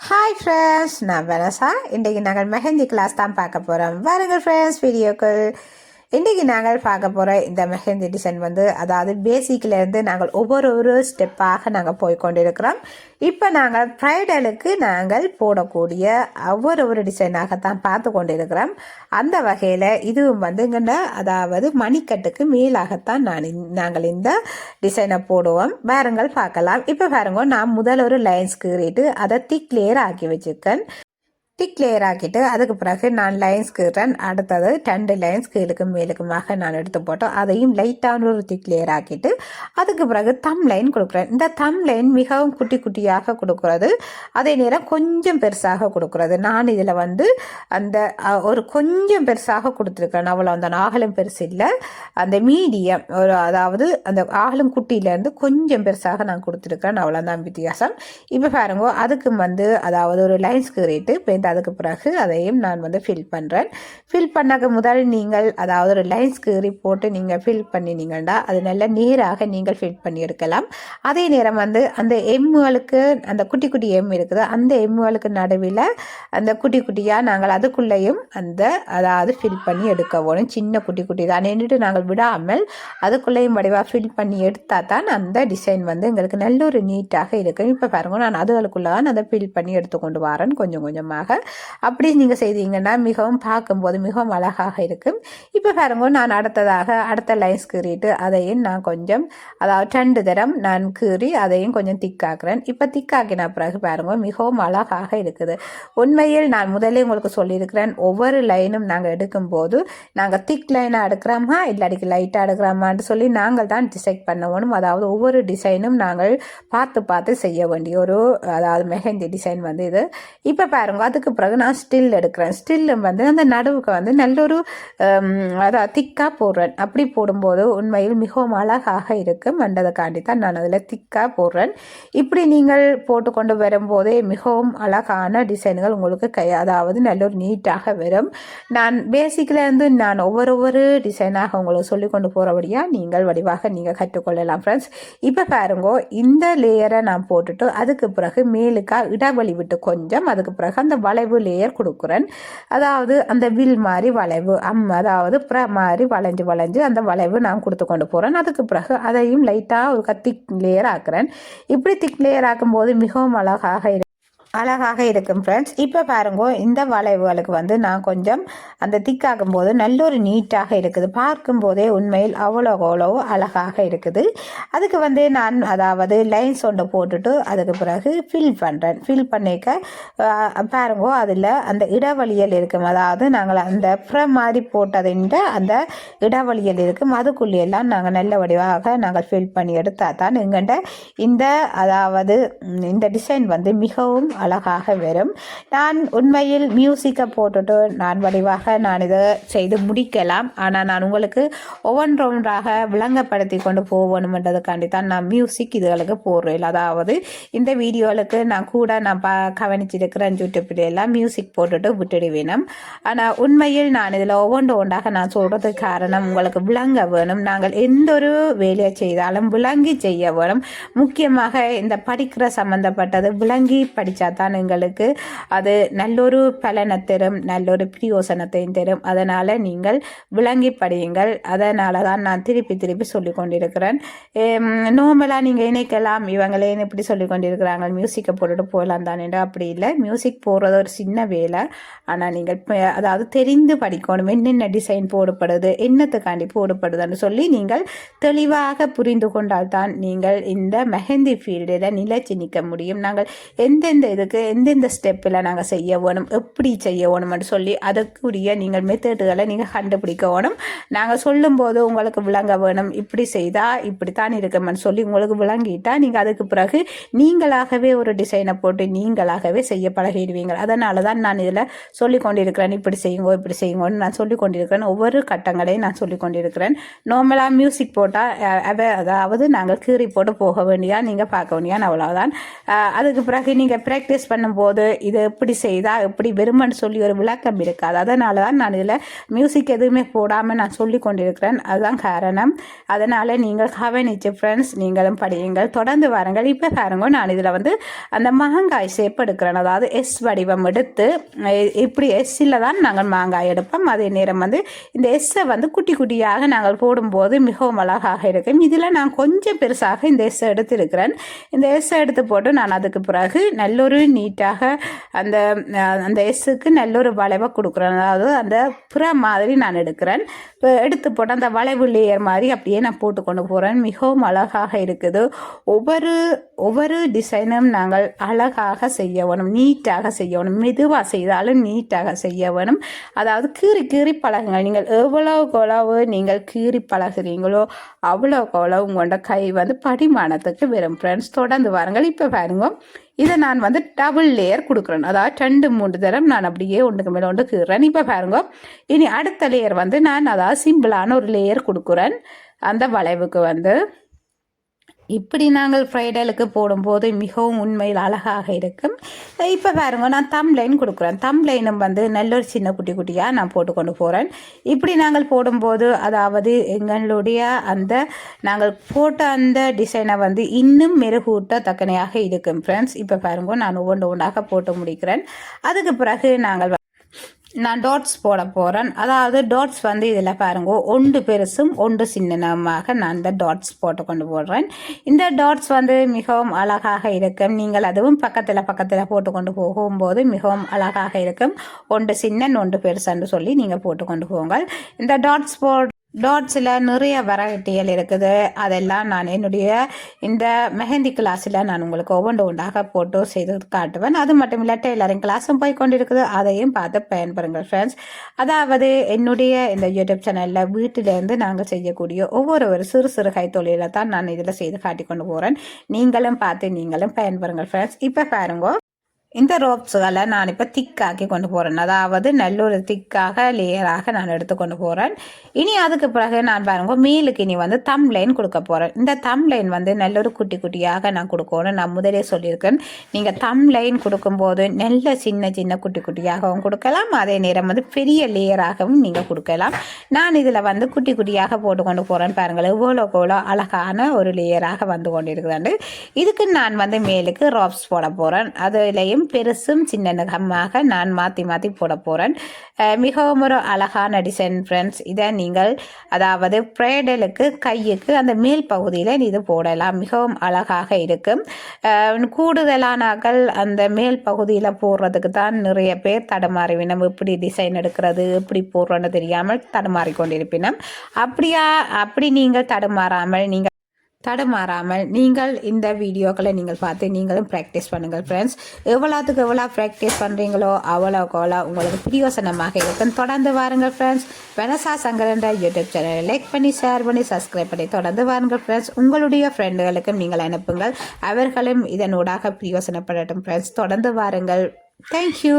Hi friends நான் Vanessa. இன்றைக்கு நாங்கள் மெஹந்தி கிளாஸ் தான் பார்க்க போகிறோம் வாருங்கள் ஃப்ரெண்ட்ஸ் வீடியோக்கள். இன்றைக்கி நாங்கள் பார்க்க போகிற இந்த மெஹந்தி டிசைன் வந்து அதாவது பேசிக்கிலேருந்து நாங்கள் ஒவ்வொரு ஒரு ஸ்டெப்பாக நாங்கள் போய் கொண்டிருக்கிறோம். இப்போ நாங்கள் ப்ரைடலுக்கு நாங்கள் போடக்கூடிய ஒவ்வொரு ஒரு டிசைனாக தான் பார்த்து கொண்டிருக்கிறோம். அந்த வகையில் இதுவும் வந்துங்கண்ண அதாவது மணிக்கட்டுக்கு மேலாகத்தான் நான் இந்த- நாங்கள் இந்த டிசைனை போடுவோம். பாருங்கள் பார்க்கலாம். இப்போ பாருங்க நான் முதல் ஒரு லைன்ஸ் கீறிட்டு அதை திக் லேயர் ஆக்கி வச்சுருக்கேன். திக் லேயர் ஆக்கிட்டு அதுக்கு பிறகு நான் லைன்ஸ் கீறேன் அடுத்தது ரெண்டு லைன்ஸ் கீழுக்கும் மேலுக்குமாக நான் எடுத்து போட்டோம். அதையும் லைட்டான ஒரு திக் லேயர் ஆக்கிட்டு அதுக்கு பிறகு தம் லைன் கொடுக்குறேன். இந்த தம் லைன் மிகவும் குட்டி குட்டியாக கொடுக்குறது. அதே நேரம் கொஞ்சம் பெருசாக கொடுக்குறது. நான் இதில் வந்து அந்த ஒரு கொஞ்சம் பெருசாக கொடுத்துருக்கேன் அவ்வளோ அந்த ஆகலம் பெருசு இல்லை. அந்த மீடியம் ஒரு அதாவது அந்த ஆகலம் குட்டியிலேருந்து கொஞ்சம் பெருசாக நான் கொடுத்துருக்கேன் அவ்வளோதான் வித்தியாசம். இப்போ பாருங்க அதுக்கு வந்து அதாவது ஒரு லைன்ஸ் கீறிட்டு இப்போ அதுக்கு பிறகு அதையும் நான் வந்து ஃபில் பண்ணுறேன் ஃபில் பண்ணாக்க முதல் நீங்கள் அதாவது ஒரு லைன்ஸ் கீறி போட்டு நீங்கள் ஃபில் பண்ணினீங்கன்னா அது நல்ல நேராக நீங்கள் ஃபில் பண்ணி எடுக்கலாம் அதே நேரம் வந்து அந்த எம்முகளுக்கு அந்த குட்டி குட்டி எம் இருக்குது அந்த எம்முகளுக்கு நடுவில் அந்த குட்டி குட்டியாக நாங்கள் அதுக்குள்ளேயும் அந்த அதாவது ஃபில் பண்ணி எடுக்க வேணும் சின்ன குட்டி குட்டி தான் நின்றுட்டு நாங்கள் விடாமல் அதுக்குள்ளேயும் வடிவாக ஃபில் பண்ணி எடுத்தால் தான் அந்த டிசைன் வந்து எங்களுக்கு நல்ல ஒரு நீட்டாக இருக்கும். இப்போ பாருங்க நான் அதுகளுக்குள்ளே தான் அதை ஃபில் பண்ணி எடுத்து கொண்டு வரேன். கொஞ்சம் கொஞ்சமாக அப்படி நீங்கள் செய்தீங்கன்னா மிகவும் பார்க்கும்போது மிகவும் அழகாக இருக்கும். இப்போ பாருங்க நான் அடுத்ததாக அடுத்த லைன்ஸ் கீறிட்டு அதையும் நான் கொஞ்சம் அதாவது ரெண்டு தரம் நான் கீறி அதையும் கொஞ்சம் திக்காக்குறேன். இப்போ திக்காக்கின பிறகு பாருங்க மிகவும் அழகாக இருக்குது. உண்மையில் நான் முதலே உங்களுக்கு சொல்லியிருக்கிறேன் ஒவ்வொரு லைனும் நாங்கள் எடுக்கும்போது நாங்கள் திக் லைனாக எடுக்கிறோமா இல்லாடிக்கு லைட்டாக எடுக்கிறோமான்னு சொல்லி நாங்கள் தான் டிசைட் பண்ணணும். அதாவது ஒவ்வொரு டிசைனும் நாங்கள் பார்த்து பார்த்து செய்ய வேண்டிய ஒரு அதாவது மெஹந்தி டிசைன் வந்து இது. இப்போ பாருங்க அதுக்கு பிறகு நான் ஸ்டில் எடுக்கிறேன். ஸ்டில்லு வந்து அந்த நடுவுக்கு வந்து நல்ல ஒரு அதாவது திக்காக போடுறேன். அப்படி போடும்போது உண்மையில் மிகவும் அழகாக இருக்கும். என்றதுக்காண்டி தான் நான் அதில் திக்காக போடுறேன். இப்படி நீங்கள் போட்டுக்கொண்டு வரும்போதே மிகவும் அழகான டிசைன்கள் உங்களுக்கு கை அதாவது நல்ல ஒரு நீட்டாக வரும். நான் பேசிக்கில் இருந்து நான் ஒவ்வொரு ஒவ்வொரு டிசைனாக உங்களுக்கு சொல்லி கொண்டு போகிறபடியாக நீங்கள் வடிவாக நீங்கள் கற்றுக்கொள்ளலாம் ஃப்ரெண்ட்ஸ் இப்போ பாருங்க இந்த லேயரை நான் போட்டுட்டு அதுக்கு பிறகு மேலுக்காக இடைவெளி விட்டு கொஞ்சம் அதுக்கு பிறகு அந்த வளைவு லேயர் கொடுக்குறேன். அதாவது அந்த வில் மாதிரி வளைவு அம் அதாவது பிற மாதிரி வளைஞ்சு வளைஞ்சு அந்த வளைவு நான் கொடுத்து கொண்டு போகிறேன் அதுக்கு பிறகு அதையும் லைட்டாக ஒரு திக் லேயர் ஆக்குறேன். இப்படி திக் லேயர் ஆக்கும்போது மிகவும் அழகாக அழகாக இருக்கும் ஃப்ரெண்ட்ஸ் இப்போ பாருங்க இந்த வளைவுகளுக்கு வந்து நான் கொஞ்சம் அந்த திக்காகும் போது நல்ல ஒரு நீட்டாக இருக்குது. பார்க்கும்போதே உண்மையில் அவ்வளோ அவ்வளோ அழகாக இருக்குது. அதுக்கு வந்து நான் அதாவது லைன்ஸ் ஒன்று போட்டுட்டு அதுக்கு பிறகு ஃபில் பண்ணுறேன் ஃபில் பண்ணிக்க ஆஹ், பாருங்க அதில் அந்த இடவழியல் இருக்கும். அதாவது நாங்கள் அந்த புற மாதிரி போட்டதுன்ற அந்த இடவழியல் இருக்கும். அதுக்குள்ளேயெல்லாம் நாங்கள் நல்ல வடிவாக நாங்கள் ஃபில் பண்ணி எடுத்தால் தான் எங்கள்கிட்ட இந்த அதாவது இந்த டிசைன் வந்து மிகவும் அழகாக வரும். நான் உண்மையில் மியூசிக்கை போட்டுட்டு நான் வடிவாக நான் இதை செய்து முடிக்கலாம். ஆனால் நான் உங்களுக்கு ஒவ்வொன்றொன்றாக விளங்கப்படுத்தி கொண்டு போகணுமென்றதுக்காண்டி தான் நான் மியூசிக் இதுகளுக்கு போடுறேன் அதாவது இந்த வீடியோவுக்கு நான் கூட நான் ப கவனிச்சிருக்கிறேன் யூடியூப்ல எல்லாம் மியூசிக் போட்டுட்டு விட்டுடுவேணும் ஆனால் உண்மையில் நான் இதில் ஒவ்வொன்று ஒன்றாக நான் சொல்கிறதுக்கு காரணம் உங்களுக்கு விளங்க வேணும். நாங்கள் எந்த ஒரு வேலையை செய்தாலும் விளங்கி செய்ய வேணும். முக்கியமாக இந்த படிக்கிற சம்மந்தப்பட்டது விளங்கி படித்தா தான் எங்களுக்கு. அது நல்லொரு பலனை தரும் நல்லொரு பிரயோசனத்தையும் தரும். அதனால் நீங்கள் விளங்கி படியுங்கள். அதனால தான் நான் திருப்பி திருப்பி சொல்லி கொண்டிருக்கிறேன். நார்மலாக நீங்கள் இணைக்கலாம். இவங்களே இப்படி சொல்லி கொண்டிருக்கிறாங்க? மியூசிக்கை போட்டுட்டு போகலாம் தானே. அப்படி இல்லை. மியூசிக் போடுறது ஒரு சின்ன வேலை. ஆனால் நீங்கள் அதாவது தெரிந்து படிக்கணும். என்னென்ன டிசைன் போடப்படுது? என்னத்துக்காண்டி போடப்படுதுன்னு சொல்லி நீங்கள் தெளிவாக புரிந்து கொண்டால் தான் நீங்கள் இந்த மெஹந்தி ஃபீல்டில் நிலைச்சு நிற்க முடியும். நாங்கள் எந்தெந்த இதுக்கு எந்தெந்த ஸ்டெப்பில் நாங்கள் செய்ய வேணும் எப்படி செய்ய வேணும்னு சொல்லி அதுக்குரிய நீங்கள் மெத்தடுகளை நீங்கள் கண்டுபிடிக்க வேணும். நாங்கள் சொல்லும்போது உங்களுக்கு விளங்க வேணும் இப்படி செய்தால் இப்படித்தான் இருக்குமென்னு சொல்லி உங்களுக்கு விளங்கிட்டால் நீங்கள் அதுக்கு பிறகு நீங்களாகவே ஒரு டிசைனை போட்டு நீங்களாகவே செய்ய பழகிடுவீங்க. அதனால தான் நான் இதில் சொல்லி கொண்டிருக்கிறேன் இப்படி செய்யுங்கோ இப்படி செய்யுங்கன்னு நான் சொல்லி கொண்டிருக்கிறேன். ஒவ்வொரு கட்டங்களையும் நான் சொல்லி கொண்டிருக்கிறேன். நார்மலாக மியூசிக் போட்டால் அதாவது நாங்கள் கீறி போட்டு போக வேண்டியா நீங்கள் பார்க்க வேண்டியான்னு அவ்வளோதான் அதுக்கு பிறகு நீங்கள் ப்ரெக் ப்ராக்டிஸ் பண்ணும்போது இதை எப்படி செய்தால் எப்படி வெறுமன்னு சொல்லி ஒரு விளக்கம் இருக்காது. அதனால தான் நான் இதில் மியூசிக் எதுவுமே போடாமல் நான் சொல்லி கொண்டிருக்கிறேன். அதுதான் காரணம். அதனால் நீங்கள் கவனிச்சு ஃப்ரெண்ட்ஸ் நீங்களும் படியுங்கள். தொடர்ந்து வாருங்கள். இப்போ பாருங்க நான் இதில் வந்து அந்த மாங்காய் ஷேப் எடுக்கிறேன். அதாவது எஸ் வடிவம் எடுத்து இப்படி எஸ்ஸில் தான் நாங்கள் மாங்காய் எடுப்போம். அதே நேரம் வந்து இந்த எஸ்ஸை வந்து குட்டி குட்டியாக நாங்கள் போடும்போது மிகவும் அழகாக இருக்கும். இதில் நான் கொஞ்சம் பெருசாக இந்த எஸ்ஸை எடுத்திருக்கிறேன். இந்த எஸ்ஸை எடுத்து போட்டு நான் அதுக்கு பிறகு நல்லொரு நீட்டாக அந்த அந்த எஸ்ஸுக்கு நல்ல ஒரு வளைவை கொடுக்குறேன். அதாவது அந்த புற மாதிரி நான் எடுக்கிறேன். இப்போ எடுத்து போட்டு அந்த வளைவு லேயர் மாதிரி அப்படியே நான் போட்டு கொண்டு போகிறேன் மிகவும் அழகாக இருக்குது. ஒவ்வொரு ஒவ்வொரு டிசைனும் நாங்கள் அழகாக செய்ய வேணும் நீட்டாக செய்ய வேணும் மெதுவாக செய்தாலும் நீட்டாக செய்ய வேணும் அதாவது கீறி கீறி பழகுங்கள். நீங்கள் எவ்வளவுக்கு எவ்வளவு நீங்கள் கீறி பழகிறீங்களோ அவ்வளோக்கு அவ்வளவு உங்களோட கை வந்து படிமானத்துக்கு வரும். ஃப்ரெண்ட்ஸ் தொடர்ந்து வாருங்கள். இப்போ பாருங்க. இதை நான் வந்து டபுள் லேயர் கொடுக்குறேன். அதாவது ரெண்டு மூணு தரம் நான் அப்படியே ஒன்றுக்கு மேலே ஒன்று கீறேன். இப்போ பாருங்க. இனி அடுத்த லேயர் வந்து நான் அதாவது சிம்பிளான ஒரு லேயர் கொடுக்குறேன். அந்த வளைவுக்கு வந்து. இப்படி நாங்கள் ஃப்ரைடலுக்கு போடும்போது மிகவும் உண்மையில் அழகாக இருக்கும். இப்போ பாருங்க நான் தம்லைன் கொடுக்குறேன். தம்லைனும் வந்து நல்ல ஒரு சின்ன குட்டி குட்டியாக நான் போட்டு கொண்டு போகிறேன் இப்படி நாங்கள் போடும்போது அதாவது எங்களுடைய அந்த நாங்கள் போட்ட அந்த டிசைனை வந்து இன்னும் மெருகூட்ட தக்கனையாக இருக்கும் ஃப்ரெண்ட்ஸ் இப்போ பாருங்க நான் ஒவ்வொன்று ஒன்றாக போட்டு முடிக்கிறேன். அதுக்கு பிறகு நாங்கள் நான் டாட்ஸ் போட போகிறேன் அதாவது டாட்ஸ் வந்து இதில் பாருங்க ஒன்று பெருசும் ஒன்று சின்னமாக நான் இந்த டாட்ஸ் போட்டு கொண்டு போடுறேன். இந்த டாட்ஸ் வந்து மிகவும் அழகாக இருக்கும். நீங்கள் அதுவும் பக்கத்தில் பக்கத்தில் போட்டு கொண்டு போகும்போது மிகவும் அழகாக இருக்கும். ஒன்று சின்ன ஒன்று பெருசுன்னு சொல்லி நீங்கள் போட்டு கொண்டு போங்கள். இந்த டாட்ஸ் போ டாட்ஸில் நிறைய வெரைட்டிகள் இருக்குது. அதெல்லாம் நான் என்னுடைய இந்த மெஹந்தி கிளாஸில் நான் உங்களுக்கு ஒவ்வொன்று ஒன்றாக போட்டோ செய்து காட்டுவேன். அது மட்டும் இல்லை டெய்லரிங் கிளாஸும் போய் கொண்டிருக்குது அதையும் பார்த்து பயன்படுங்கள் ஃப்ரெண்ட்ஸ் அதாவது என்னுடைய இந்த யூடியூப் சேனலில் வீட்டிலேருந்து நாங்கள் செய்யக்கூடிய ஒவ்வொரு ஒரு சிறு சிறு கைத்தொழிலை தான் நான் இதில் செய்து காட்டி கொண்டு போகிறேன் நீங்களும் பார்த்து நீங்களும் பயன்பெறுங்கள் ஃப்ரெண்ட்ஸ் இப்போ பாருங்க. இந்த ரோப்ஸுகளை நான் இப்போ திக்காக்கி கொண்டு போகிறேன் அதாவது நல்லூர் திக்காக லேயராக நான் எடுத்து கொண்டு போகிறேன் இனி அதுக்கு பிறகு நான் பாருங்க மேலுக்கு இனி வந்து தம் லைன் கொடுக்க போகிறேன் இந்த தம் லைன் வந்து நல்லூர் குட்டி குட்டியாக நான் கொடுக்கணும் நான் முதலே சொல்லியிருக்கேன். நீங்கள் தம் லைன் கொடுக்கும்போது நல்ல சின்ன சின்ன குட்டி குட்டியாகவும் கொடுக்கலாம். அதே நேரம் வந்து பெரிய லேயராகவும் நீங்கள் கொடுக்கலாம். நான் இதில் வந்து குட்டி குட்டியாக போட்டு கொண்டு போகிறேன் பாருங்கள் இவ்வளோ எவ்வளோ அழகான ஒரு லேயராக வந்து கொண்டு இருக்குதாண்டு இதுக்கு நான் வந்து மேலுக்கு ரோப்ஸ் போட போகிறேன் அதுலேயும் பெருசும் சின்ன நகமாக நான் மாற்றி மாற்றி போட போகிறேன் மிகவும் ஒரு அழகான டிசைன் ஃப்ரெண்ட்ஸ் இதை நீங்கள் அதாவது ப்ரைடலுக்கு கையுக்கு அந்த மேல் பகுதியில் இது போடலாம். மிகவும் அழகாக இருக்கும். கூடுதலானாக்கள் அந்த மேல் பகுதியில் போடுறதுக்கு தான் நிறைய பேர் தடுமாறிவினம். எப்படி டிசைன் எடுக்கிறது எப்படி போடுறோன்னு தெரியாமல் தடுமாறி கொண்டிருப்பினம் அப்படியா அப்படி நீங்கள் தடுமாறாமல் நீங்கள் தடுமாறாமல் நீங்கள் இந்த வீடியோக்களை நீங்கள் பார்த்து நீங்களும் ப்ராக்டிஸ் பண்ணுங்கள் ஃப்ரெண்ட்ஸ் எவ்வளோத்துக்கு எவ்வளோ ப்ராக்டிஸ் பண்ணுறீங்களோ அவ்வளோக்கு அவ்வளோ உங்களுக்கு பிரியோசனமாக இருக்கும். தொடர்ந்து வாருங்கள் ஃப்ரெண்ட்ஸ் வெனசா சங்கரன்ற யூடியூப் சேனலை லைக் பண்ணி ஷேர் பண்ணி சப்ஸ்கிரைப் பண்ணி தொடர்ந்து வாருங்கள் ஃப்ரெண்ட்ஸ் உங்களுடைய ஃப்ரெண்டுகளுக்கும் நீங்கள் அனுப்புங்கள். அவர்களும் இதனூடாக பிரியோசனப்படட்டும் ஃப்ரெண்ட்ஸ் தொடர்ந்து வாருங்கள். தேங்க்யூ